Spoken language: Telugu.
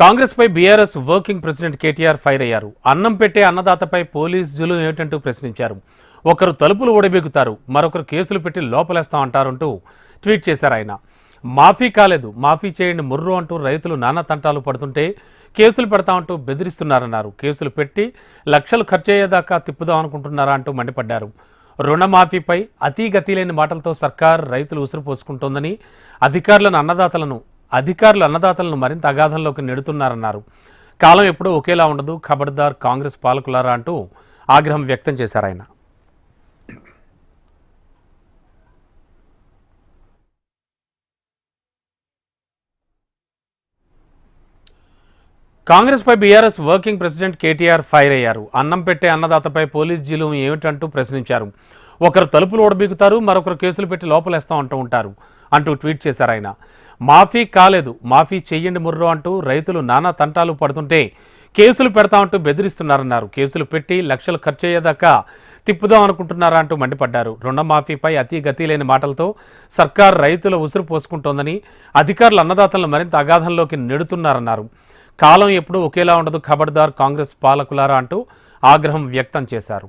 కాంగ్రెస్ పై BRS working president KTR fire అయ్యారు. అన్నం పెట్టే అన్నదాతపై పోలీస్ జులు ఏమిటంటూ ప్రశ్నించారు. ఒకరు తలుపులు ఓడబెగుతారు మరొకరు కేసులు పెట్టి లోపలేస్తాం అంటారంటూ ట్వీట్ చేశారు ఆయన. మాఫీ కాలేదు మాఫీ చేయండి ముర్రు అంటూ రైతులు నానా తంటాలు పడుతుంటే కేసులు పెడతామంటూ బెదిరిస్తున్నారన్నారు. కేసులు పెట్టి లక్షలు ఖర్చు అయ్యేదాకా తిప్పుదాం అనుకుంటున్నారా అంటూ మండిపడ్డారు. రుణమాఫీపై అతీగతి లేని మాటలతో సర్కార్ రైతులు ఉసురు పోసుకుంటోందని అధికారులను అన్నదాతలను అధికారులు అన్నదాతలను మరింత అగాధంలోకి నెడుతున్నారన్నారు. కాలం ఎప్పుడూ ఒకేలా ఉండదు ఖబర్దార్ కాంగ్రెస్ పాలకులారా అంటూ ఆగ్రహం వ్యక్తం చేశారు ఆయన. కాంగ్రెస్పై BRS working president KTR fire అయ్యారు. అన్నం పెట్టే అన్నదాతపై పోలీస్ జీలు ఏమిటంటూ ప్రశ్నించారు. ఒకరు తలుపులు ఓడబీగుతారు మరొకరు కేసులు పెట్టి లోపలేస్తాం అంటూ ఉంటారు అంటూ ట్వీట్ చేశారు ఆయన. మాఫీ కాలేదు మాఫీ చెయ్యండి ముర్రు అంటూ రైతులు నానా తంటాలు పడుతుంటే కేసులు పెడతామంటూ బెదిరిస్తున్నారన్నారు. కేసులు పెట్టి లక్షలు ఖర్చు అయ్యేదాకా తిప్పుదాం అనుకుంటున్నారా అంటూ మండిపడ్డారు. రుణమాఫీపై అతి గతి లేని మాటలతో సర్కార్ రైతుల ఉసురు పోసుకుంటోందని అధికారులు అన్నదాతలను మరింత అగాధంలోకి నెడుతున్నారన్నారు. కాలం ఎప్పుడూ ఒకేలా ఉండదు ఖబర్దార్ కాంగ్రెస్ పాలకులారా అంటూ ఆగ్రహం వ్యక్తం చేశారు.